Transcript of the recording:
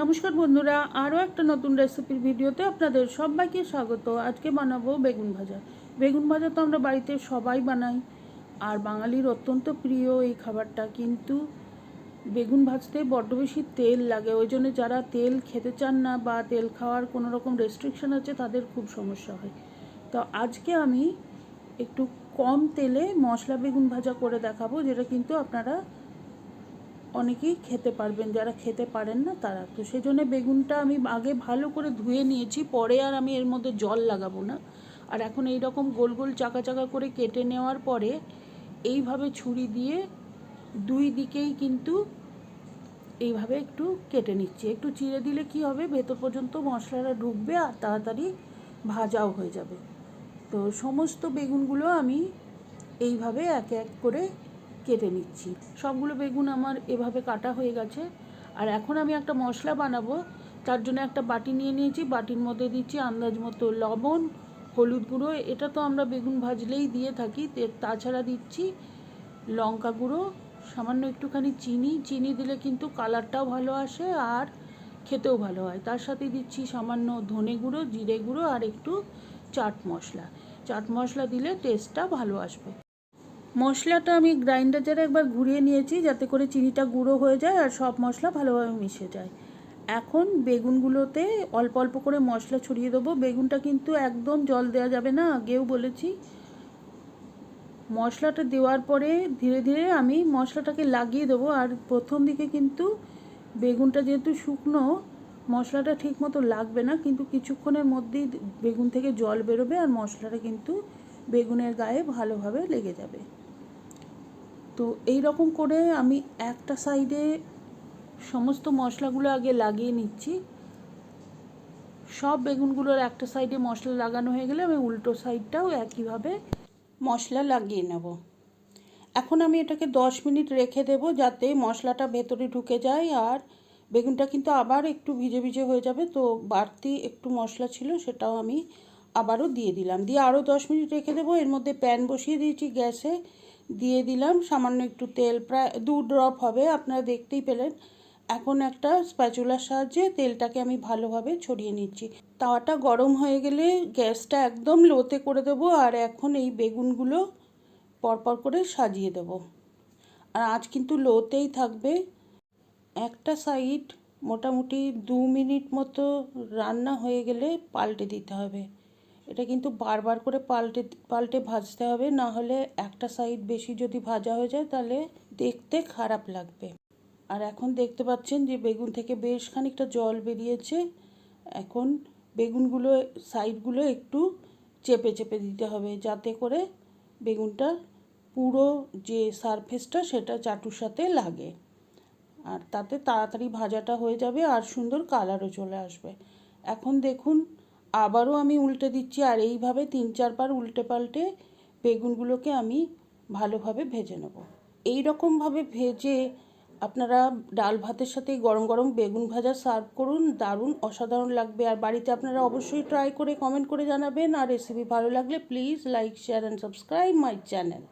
নমস্কার বন্ধুরা, আরও একটা নতুন রেসিপির ভিডিওতে আপনাদের সবাইকে স্বাগত। আজকে বানাবো বেগুন ভাজা। বেগুন ভাজা তো আমরা বাড়িতে সবাই বানাই, আর বাঙালির অত্যন্ত প্রিয় এই খাবারটা। কিন্তু বেগুন ভাজতে বড্ড বেশি তেল লাগে, ওই জন্য যারা তেল খেতে চান না বা তেল খাওয়ার কোনো রকম রেস্ট্রিকশন আছে, তাদের খুব সমস্যা হয়। তো আজকে আমি একটু কম তেলে মশলা বেগুন ভাজা করে দেখাবো, যেটা কিন্তু আপনারা অনেকেই খেতে পারবেন, যারা খেতে পারেন না তারা। তো সেই জন্য বেগুনটা আমি আগে ভালো করে ধুয়ে নিয়েছি, পরে আর আমি এর মধ্যে জল লাগাবো না। আর এখন এই রকম গোল গোল চাকা চাকা করে কেটে নেওয়ার পরে এইভাবে ছুরি দিয়ে দুই দিকেই কিন্তু এইভাবে একটু কেটে নিচ্ছি। একটু চিড়ে দিলে কি হবে? ভেতর পর্যন্ত মশলাটা ঢুকবে আর তাড়াতাড়ি ভাজাও হয়ে যাবে। তো সমস্ত বেগুনগুলো আমি এইভাবে এক এক করে কেটে নিচ্ছি। সবগুলো বেগুন আমার এভাবে কাটা হয়ে গেছে। আর এখন আমি একটা মশলা বানাবো। তার জন্য একটা বাটি নিয়ে নিয়েছি। বাটির মধ্যে দিচ্ছি আন্দাজ মতো লবণ, হলুদ গুঁড়ো। এটা তো আমরা বেগুন ভাজলেই দিয়ে থাকি। তাছাড়া দিচ্ছি লঙ্কা গুঁড়ো, সামান্য একটুখানি চিনি। চিনি দিলে কিন্তু কালারটাও ভালো আসে আর খেতেও ভালো হয়। তার সাথে দিচ্ছি সামান্য ধনে গুঁড়ো, জিরে গুঁড়ো আর একটু চাট মশলা। চাট মশলা দিলে টেস্টটা ভালো আসবে। মশলাটা আমি গ্রাইন্ডার জারে একবার ঘুরিয়ে নিয়েছি, যাতে করে চিনিটা গুঁড়ো হয়ে যায় আর সব মশলা ভালোভাবে মিশে যায়। এখন বেগুনগুলোতে অল্প অল্প করে মশলা ছড়িয়ে দেবো। বেগুনটা কিন্তু একদম জল দেওয়া যাবে না, আগেও বলেছি। মশলাটা দেওয়ার পরে ধীরে ধীরে আমি মশলাটাকে লাগিয়ে দেবো। আর প্রথম দিকে কিন্তু বেগুনটা যেহেতু শুকনো, মশলাটা ঠিক মতো লাগবে না, কিন্তু কিছুক্ষণের মধ্যেই বেগুন থেকে জল বেরোবে আর মশলাটা কিন্তু বেগুনের গায়ে ভালোভাবে লেগে যাবে। তো এই রকম করে আমি একটা সাইডে সমস্ত মশলাগুলো আগে লাগিয়ে নিচ্ছি। সব বেগুনগুলোর একটা সাইডে মশলা লাগানো হয়ে গেলে আমি উল্টো সাইডটাও একইভাবে মশলা লাগিয়ে নেব। এখন আমি এটাকে দশ মিনিট রেখে দেব যাতে মশলাটা ভেতরে ঢুকে যায় আর বেগুনটা কিন্তু আবার একটু ভিজে ভিজে হয়ে যাবে তো বাড়তি একটু মশলা ছিল সেটাও আমি আবারও দিয়ে দিলাম। দিয়ে আরও দশ মিনিট রেখে দেবো। এর মধ্যে প্যান বসিয়ে দিয়েছি গ্যাসে। দিয়ে দিলাম, সামান্য একটু তেল প্রায় দু ড্রপ হবে, আপনারা দেখতেই পেলেন। এখন একটা স্প্যাচুলার সাহায্যে তেলটাকে আমি ভালোভাবে ছড়িয়ে নিচ্ছি। তাওয়াটা গরম হয়ে গেলে গ্যাসটা একদম লোতে করে দেবো আর এখন এই বেগুনগুলো পরপর করে সাজিয়ে দেব। আর আজ কিন্তু লোতেই থাকবে। একটা সাইড মোটামুটি দু মিনিট মতো রান্না হয়ে গেলে পাল্টে দিতে হবে। এটা কিন্তু বারবার করে পাল্টে পাল্টে ভাজতে হবে, না হলে একটা সাইড বেশি যদি ভাজা হয়ে যায় তাহলে দেখতে খারাপ লাগবে। আর এখন দেখতে পাচ্ছেন যে বেগুন থেকে বেশ খানিকটা জল বেরিয়েছে। এখন বেগুনগুলো সাইডগুলো একটু চেপে চেপে দিতে হবে যাতে করে বেগুনটা পুরো যে সারফেসটা সেটা চাটুর সাথে লাগে। আর তাতে তাড়াতাড়ি ভাজাটা হয়ে যাবে আর সুন্দর কালারও চলে আসবে। এখন দেখুন আবারও আমি উল্টে দিচ্ছি আর এইভাবে তিন চারবার উল্টে পাল্টে বেগুনগুলোকে আমি ভালোভাবে ভেজে নেব। এই রকমভাবে ভেজে আপনারা ডাল ভাতের সাথে গরম গরম বেগুন ভাজা সার্ভ করুন, দারুণ, অসাধারণ লাগবে। আর বাড়িতে আপনারা অবশ্যই ট্রাই করে কমেন্ট করে জানাবেন। আর রেসিপি ভালো লাগলে please like, share, and subscribe my channel.